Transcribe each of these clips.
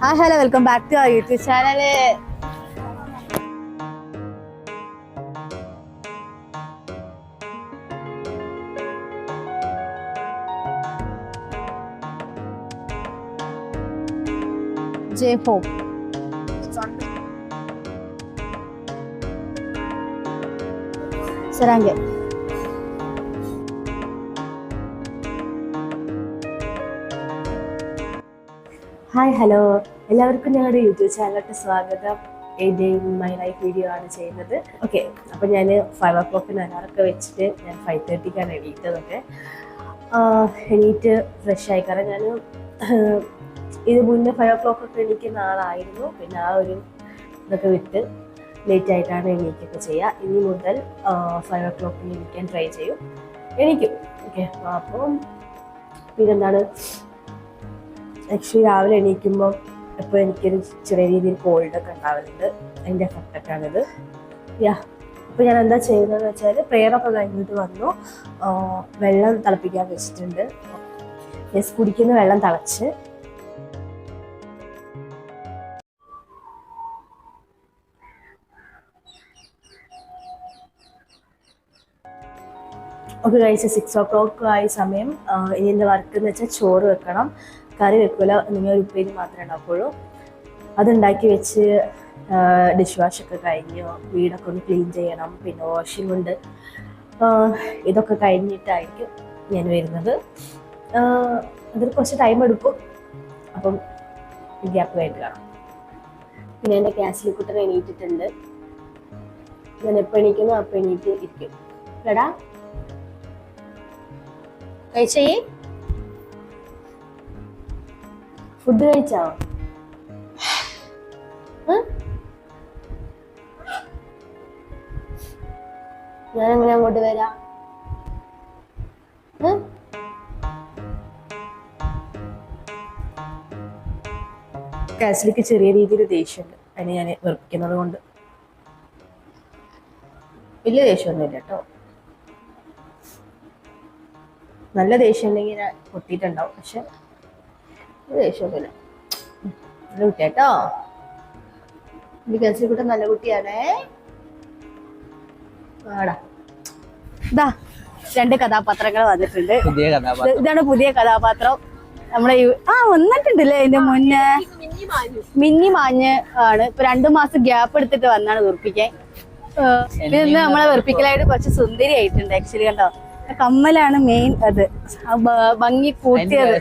ആ hello welcome back to our YouTube channel J home സരാങ്കെ hi hello. എല്ലാവർക്കും ഞങ്ങളുടെ YouTube ചാനലിലോട്ട് സ്വാഗതം. എന്റെയും മൈ ലൈഫ് വീഡിയോ ആണ് ചെയ്യുന്നത്. ഓക്കെ അപ്പം ഞാൻ ഫൈവ് ഓ ക്ലോക്കിന് അലാറൊക്കെ വെച്ചിട്ട് ഞാൻ ഫൈവ് തേർട്ടിക്കാണ് എണീറ്റതൊക്കെ. എണീറ്റ് ഫ്രഷ് ആയി. കാരണം ഞാൻ ഇത് മുന്നേ ഫൈവ് ഓ ക്ലോക്ക് ഒക്കെ എണീക്കുന്ന ആളായിരുന്നു. പിന്നെ ആ ഒരു ഇതൊക്കെ വിട്ട് ലേറ്റ് ആയിട്ടാണ് എണീക്കൊക്കെ ചെയ്യുക ഇനി മുതൽ ഫൈവ് ഓ ക്ലോക്കിന് എണീക്കാൻ ട്രൈ ചെയ്യും. എണീക്കും. ഓക്കെ അപ്പം പിന്നെന്താണ് ആക്ച്വലി രാവിലെ എണീക്കുമ്പോൾ ഇപ്പോൾ എനിക്കൊരു ചെറിയ രീതിയിൽ കോൾഡ് ഒക്കെ ഉണ്ടാവുന്നുണ്ട് അതിന്റെ ആണിത്. യാ അപ്പോൾ ഞാൻ എന്താ ചെയ്യുന്നതെന്ന് വെച്ചാൽ പ്രെയർ ഒക്കെ കഴിഞ്ഞിട്ട് വന്നു. വെള്ളം തിളപ്പിക്കാൻ വെച്ചിട്ടുണ്ട്. യെസ് കുടിക്കുന്ന വെള്ളം തിളച്ച്. ഒക്കെ കഴിച്ച് സിക്സ് ഓ ക്ലോക്ക് ആയ സമയം. ഇനി എന്താ വർക്ക് എന്ന് വെച്ചാൽ ചോറ് വെക്കണം. കറി വെക്കില്ല നിങ്ങൾ ഒരു ഉപ്പേരി മാത്രമേ ഉണ്ടാക്കുള്ളൂ. അതുണ്ടാക്കി വെച്ച് ഡിഷ് വാഷ് ഒക്കെ കഴിഞ്ഞു. വീടൊക്കെ ഒന്ന് ക്ലീൻ ചെയ്യണം. പിന്നെ വാഷിംഗ് ഉണ്ട്. ഇതൊക്കെ കഴിഞ്ഞിട്ടായിരിക്കും ഞാൻ വരുന്നത്. അതിൽ കുറച്ച് ടൈം എടുക്കും. അപ്പം ഗ്യാപ്പ് കഴിഞ്ഞ് കാണാം. പിന്നെ എന്റെ ക്യാസിൽ കുട്ടൻ എണീറ്റിട്ടുണ്ട്. ഞാൻ എപ്പോൾ എണീക്കുന്നു അപ്പം എണീറ്റ് ഇരിക്കും. എടാ. കഴിച്ചേ? ഫുഡ് കഴിച്ചോ? ഞാൻ എങ്ങനെ അങ്ങോട്ട് വരാം? കാസിലിക്ക് ചെറിയ രീതിയിൽ ദേഷ്യമുണ്ട്. അതിനെ ഞാൻ വെറുപ്പിക്കുന്നത് കൊണ്ട്. വലിയ ദേഷ്യമൊന്നുമില്ല കേട്ടോ. നല്ല ദേഷ്യം ഉണ്ടെങ്കിൽ ഞാൻ പൊട്ടിയിട്ടുണ്ടാവും. പക്ഷെ ദേഷ്യമൊന്നുമില്ല. നല്ല കുട്ടിയാട്ടോ. എന്റെ കൂട്ടം നല്ല കുട്ടിയാണേ. ആടാ ഇതാ രണ്ട് കഥാപാത്രങ്ങൾ വന്നിട്ടുണ്ട്. ഇതാണ് പുതിയ കഥാപാത്രം. നമ്മുടെ ആ വന്നിട്ടുണ്ടല്ലേ അതിന്റെ മുന്നേ? മിന്നി മാഞ്ഞ് ആണ്. ഇപ്പൊ രണ്ടു മാസം ഗ്യാപ്പ് എടുത്തിട്ട് വന്നാണ് വെറുപ്പിക്കാൻ. പിന്നെ ഇന്ന് നമ്മളെ വെറുപ്പിക്കലായിട്ട് കുറച്ച് സുന്ദരി ആയിട്ടുണ്ട് ആക്ച്വലി കണ്ടോ? കമ്മലാണ് മെയിൻ അത്. ഭംഗി കൂട്ടിയത്.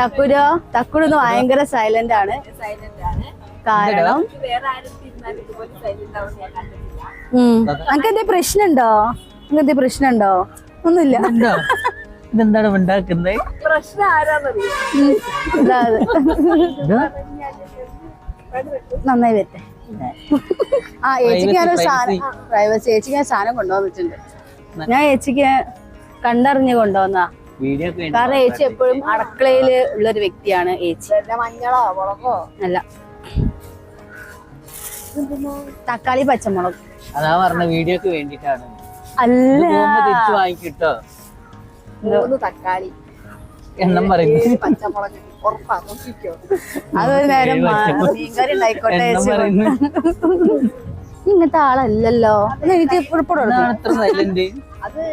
തക്കുരോ? തക്കുടൊന്ന് ഭയങ്കര സൈലന്റ് ആണ്. കാരണം. അനക്ക് എന്തേ പ്രശ്നമുണ്ടോ? നിങ്ങൾക്ക് എന്തേ പ്രശ്നമുണ്ടോ? ഒന്നുമില്ല. ഇതെന്താണ് ഉണ്ടാക്കുന്നത് പ്രശ്നം. നന്നായി വരട്ടെ. ആ ചേച്ചിക്ക് ഞാനൊരു സാധനം പ്രൈവസി ചേച്ചിക്ക് ഞാൻ സാധനം കൊണ്ടുവന്നിട്ടുണ്ട്. ഞാൻ ചേച്ചിക്ക് കണ്ടറിഞ്ഞ് കൊണ്ടുവന്ന കാരണം ചേച്ചി എപ്പോഴും അടുക്കളയിൽ ഉള്ളൊരു വ്യക്തിയാണ് ചേച്ചി അല്ല. തക്കാളി പച്ചമുളക്. അതാ പറഞ്ഞ വീഡിയോക്ക് വേണ്ടിട്ടാണ് അല്ല. തിരിച്ചു വാങ്ങിക്കിട്ടോ? തക്കാളി. എണ്ണം പറയുന്നു. പച്ചമുളക്. അതൊരു നേരം. മീൻകറി ഉണ്ടായിക്കോട്ടെ ഇങ്ങനത്തെ ആളല്ലല്ലോ. എനിക്ക്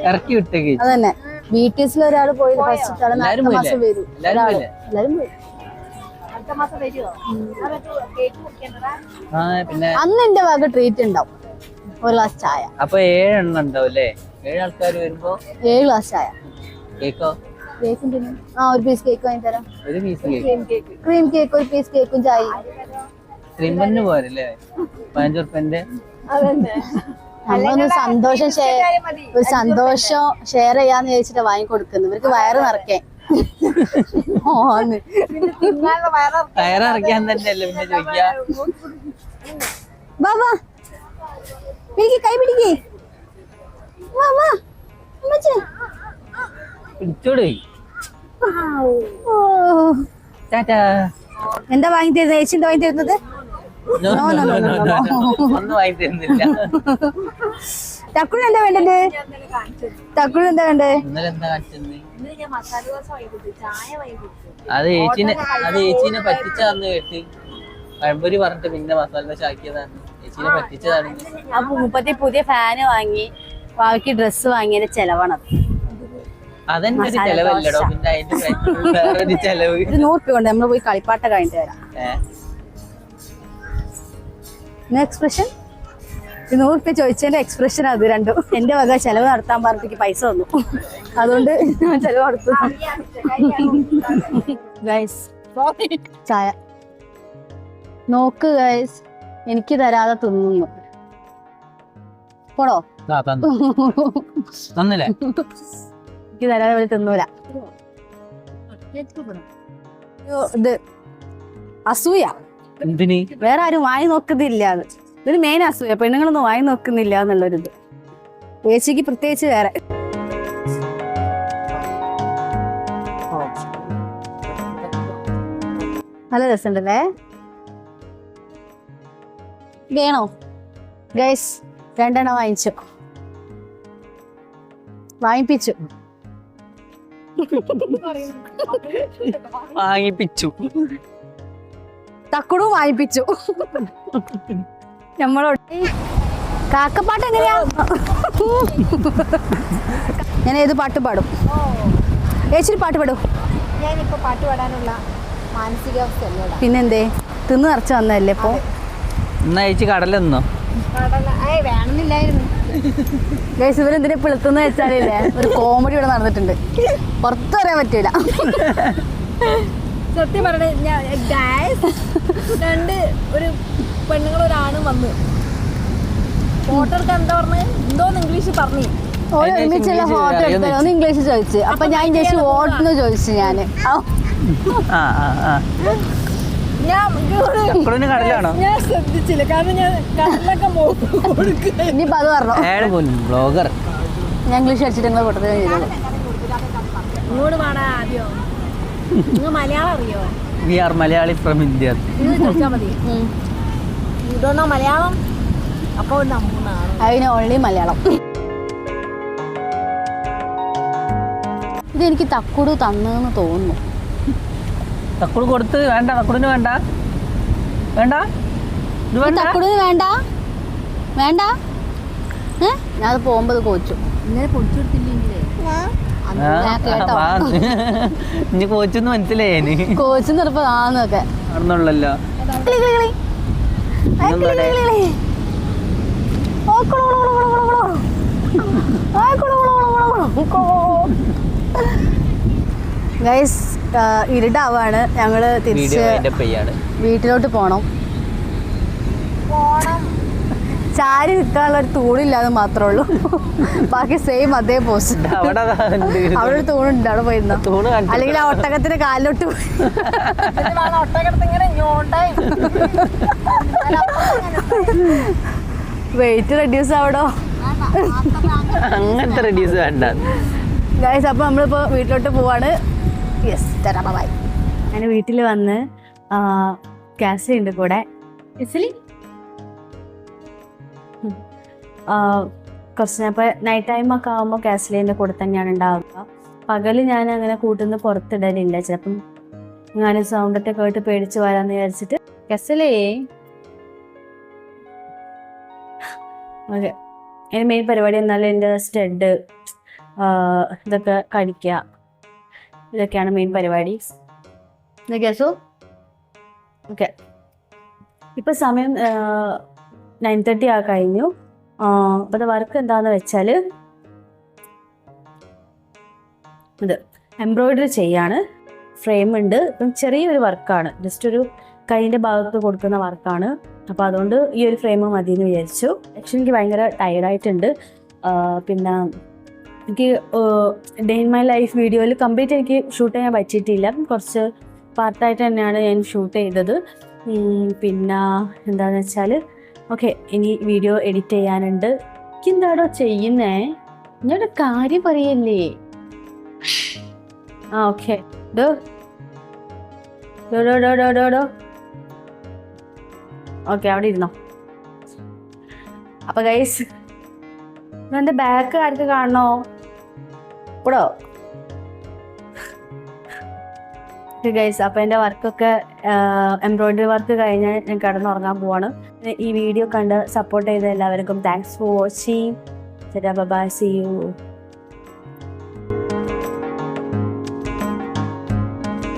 ഇറക്കി വിട്ടേക്ക്. അതന്നെ. ബി ടി എസിൽ ഒരാൾ പോയി ഫസ്റ്റ് അടുത്ത മാസം വരും. എല്ലാരും പോയി. അന്ന് എന്റെ വക ട്രീറ്റ് ഉണ്ടാവും. ഒരു ഗ്ലാസ് ചായ. അപ്പൊ ഏഴെണ്ണം ഉണ്ടാവും അല്ലേ? ഏഴ് ആൾക്കാർ വരുമ്പോ ഏഴ് ഗ്ലാസ് ചായ. കേക്കോ? കേക്കും പിന്നെ ആ ഒരു പീസ് കേക്ക് വാങ്ങി തരാം ഒരു piece cake cake cream cake ഒരു പീസ് കേക്കും ചായ ക്രീമ്പന്നെ പോരല്ലേ? പതിനഞ്ച് ഉറുപ്പന്റെ നമ്മളൊന്ന് സന്തോഷം ഷെയർ ഒരു സന്തോഷം ഷെയർ ചെയ്യാന്ന് ചോദിച്ചിട്ട് വാങ്ങി കൊടുക്കുന്നു ഇവർക്ക് വയറ് നിറക്കേ വയറിറക്കാൻ തന്നെയല്ലേ പിന്നെ ചോദിക്കാ? പിടിക്ക് കൈ പിടിക്ക്. പിടിച്ചോട്. എന്താ വാങ്ങി തരുന്നത് ചേച്ചി എന്താ വാങ്ങി തരുന്നത് ഒന്നും വാങ്ങി തരുന്നില്ല തക്കുടി എന്താ വേണ്ടത്? തക്കുടി എന്താ വേണ്ടേ ഇന്നലെ എന്താ കാണിച്ചത് അത് ഏച്ചിനെ അത് ഏച്ചീനെ പറ്റിച്ചാന്ന് കേട്ട്. പഴംപൊരി പറഞ്ഞിട്ട് പിന്നെ മസാല ദോശ ആക്കിയതാണ്. ഏച്ചീനെ പറ്റിച്ചതാണ്. അപ്പൊ മുപ്പത്തി പുതിയ ഫാന് വാങ്ങി. ബാക്കി ഡ്രസ്സ് വാങ്ങിയതിന്റെ ചെലവാണത് അതന്നെ ഒരു ചെലവല്ലടോ. പിന്നെ അതിന്റെ വേറൊരു ചെലവ്. നൂറ് രൂപ കൊണ്ട് നമ്മൾ പോയി കളിപ്പാട്ട കഴിഞ്ഞിട്ട് വരാം? എക്സ്പ്രഷൻ നൂറ് റുപ്യ ചോദിച്ചതിന്റെ എക്സ്പ്രഷൻ അത് രണ്ടും. എന്റെ വക ചെലവ് നടത്താൻ പറഞ്ഞിട്ട് പൈസ തന്നു. അതുകൊണ്ട് ഞാൻ ചെലവ് നടത്തുന്നു ഗൈസ് ചായ. നോക്ക് ഗൈസ് എനിക്ക് തരാതെ തിന്നുന്നു. പോടോ? തന്നില്ലേ? എനിക്ക് തരാതെ പോലെ തിന്നൂല. ഇത് അസൂയ. എന്തിന്? വേറെ ആരും വായി നോക്കുന്നില്ല. അത് ഇതൊരു മെയിൻ അസൂയ. പെണ്ണുങ്ങളൊന്നും വായി നോക്കുന്നില്ല എന്നുള്ളൊരിത്. ചേച്ചിക്ക് പ്രത്യേകിച്ച് വേറെ. നല്ല രസമുണ്ടല്ലേ? വേണോ? ഗൈസ് രണ്ടെണ്ണം വാങ്ങിച്ചു. വാങ്ങിപ്പിച്ചു. വാങ്ങിപ്പിച്ചു. തക്കുടും വായിപ്പിച്ചു. നമ്മളോട് കാക്കപ്പാട്ട് എങ്ങനെയാ? ഞാൻ ഏത് പാട്ട് പാടും? ഏച്ചിരി പാട്ട് പാടും. ഞാനിപ്പോ പാട്ട് പാടാനുള്ള മാനസികാവസ്ഥ പിന്നെന്തേ? തിന്ന് നിറച്ച് വന്നല്ലേ ഇപ്പൊ? ഏച്ചി ചേച്ചി കടലെന്നോ ഇവരെന്തിനാ പിളുത്തുന്ന വെച്ചാലേ ഒരു കോമഡി ഇവിടെ നടന്നിട്ടുണ്ട്. പുറത്തു വരാൻ പറ്റൂല. സത്യം പറഞ്ഞ രണ്ട് ഒരു പെണ്ണുങ്ങൾ ഒരാണും വന്ന്. ഫോട്ടോ എടുക്കാൻ എന്താ പറഞ്ഞത് എന്തോന്ന് ഇംഗ്ലീഷ് പറഞ്ഞു? ഒരുമിച്ചുള്ള ഇംഗ്ലീഷ് ഫോട്ടോ അറിയാന്ന് എടുത്തത് ഒന്ന് ഇംഗ്ലീഷ് ചോദിച്ചു. അപ്പൊ ഞാൻ ചേച്ചി വോട്ടെന്ന് ചോദിച്ചു ഞാൻ. ഞാൻ ഇങ്ങോട്ട് കടലാണോ? ഞാൻ ശ്രദ്ധിച്ചില്ല. കാരണം ഞാൻ കടലൊക്കെ ഇനിയിപ്പോ അത് പറഞ്ഞോ? ബ്ലോഗർ ഞാൻ ഇംഗ്ലീഷ് അടിച്ചിട്ട് ചെയ്തോളൂ. ഇങ്ങോട്ട് പാടാ ആദ്യം. We are Malayali from India. Malayalam അപ്പോൾ അതിന് ഓൺലി മലയാളം. ഇതെനിക്ക് തക്കുടു തന്നെന്ന് തോന്നുന്നു. തക്കുട് കൊടുത്ത് വേണ്ട തക്കുടിന് വേണ്ട. വേണ്ട? ഇത് വേണ്ട? തക്കുടിന് വേണ്ട? വേണ്ട? ഞാൻ അത് പോകുമ്പോ കോച്ചു. ഇങ്ങനെ പൊടിച്ചെടുത്തില്ലെങ്കിലേ? ഇനി കോച്ചൊന്ന് മനസ്സിലായേ കോച്ച് നിർപ്പോ ആന്നൊക്കെ നടന്നുള്ളല്ലോ കിളി, കിളി, കിളി. ആ, കിളി, ഇന്നെന്താടെ? കിളി, കിളി. ഓ, കുളു, കുളു, കുളു, കുളു, കുളു. ആ, കുളു, കുളു, കുളു, കുളു, കുളു. ഗൈസ് ഇരുടാവാണ് ഞങ്ങൾ തിരിച്ച് വീട്ടിലോട്ട് പോണം ചാരി നിൽക്കാനുള്ള ഒരു തൂണില്ലാതെ മാത്രമേ ഉള്ളൂ. ബാക്കി സെയിം അതേ പോസ്റ്റ് അവിടെ ഒരു തൂണുണ്ട് അവിടെ പോയിരുന്ന? കാണിച്ചു അല്ലെങ്കിൽ ആ ഒട്ടകത്തിന്റെ കാലിലോട്ട് പോയി. വെയിറ്റ് റെഡ്യൂസ് ആവടോ അങ്ങനത്തെ റെഡ്യൂസ് വേണ്ട. ഗൈസ് അപ്പോൾ നമ്മളിപ്പോൾ വീട്ടിലോട്ട് പോവാണ്. യെസ് തരാ ബൈ അങ്ങനെ വീട്ടിൽ വന്ന് കാസ ഉണ്ട് കൂടെ. കുറച്ച് ഇപ്പോൾ നൈറ്റ് ടൈം ഒക്കെ ആകുമ്പോൾ കാസലിന്റെ കൂടെ തന്നെയാണ് ഉണ്ടാവുക. പകൽ ഞാൻ അങ്ങനെ കൂട്ടുന്ന പുറത്തിടലില്ല. ചിലപ്പം ഞാൻ സൗണ്ടൊക്കെ കേട്ട് പേടിച്ച് വരാന്ന് വിചാരിച്ചിട്ട്. കസലേ. ഓക്കെ. എന്റെ മെയിൻ പരിപാടി എന്നാലും എന്റെ സ്റ്റഡ് ഇതൊക്കെ കഴിക്കുക ഇതൊക്കെയാണ് മെയിൻ പരിപാടി. ഗസോ ഓക്കെ. ഇപ്പം സമയം നയൻ തേർട്ടി ആ കഴിഞ്ഞു. ഇപ്പോഴത്തെ വർക്ക് എന്താന്ന് വെച്ചാൽ ഇത് എംബ്രോയിഡറി ചെയ്യാണ്. ഫ്രെയിം ഉണ്ട്. ഇപ്പം ചെറിയൊരു വർക്കാണ്. ജസ്റ്റ് ഒരു കൈയിന്റെ ഭാഗത്ത് കൊടുക്കുന്ന വർക്കാണ്. അപ്പോൾ അതുകൊണ്ട് ഈ ഒരു ഫ്രെയിം മതി എന്ന് വിചാരിച്ചു. ആക്ച്വലി എനിക്ക് ഭയങ്കര ടയർഡായിട്ടുണ്ട് പിന്നെ എനിക്ക് ഡേ ഇൻ മൈ ലൈഫ് വീഡിയോയിൽ കംപ്ലീറ്റ് എനിക്ക് ഷൂട്ട് ചെയ്യാൻ പറ്റിയിട്ടില്ല. കുറച്ച് പാർട്ടായിട്ട് തന്നെയാണ് ഞാൻ ഷൂട്ട് ചെയ്തത്. പിന്നെ എന്താണെന്ന് വെച്ചാൽ ഓക്കെ ഇനി വീഡിയോ എഡിറ്റ് ചെയ്യാനുണ്ട്. എന്താടോ ചെയ്യുന്നേ? എന്നോട് കാര്യം പറയല്ലേ? ആ ഓക്കെ. ഓക്കെ അവിടെ ഇരുന്നോ. അപ്പൊ ഗൈസ് എന്റെ ബാക്ക് ആർക്ക് കാണണോ? ഇപ്പടോ ഗൈസ് അപ്പൊ എന്റെ വർക്കൊക്കെ എംബ്രോയിഡറി വർക്ക് കഴിഞ്ഞ് ഞാൻ കിടന്നുറങ്ങാൻ പോവാണ്. ഈ വീഡിയോ കണ്ട് സപ്പോർട്ട് ചെയ്ത എല്ലാവർക്കും thanks for watching bye see you